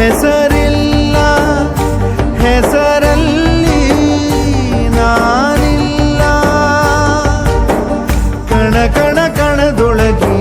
ಹೆಸರಿಲ್ಲ ಹೆಸರಲ್ಲಿ ನಾನಿಲ್ಲ. ಕಣ ಕಣ ಕಣದೊಳಗೆ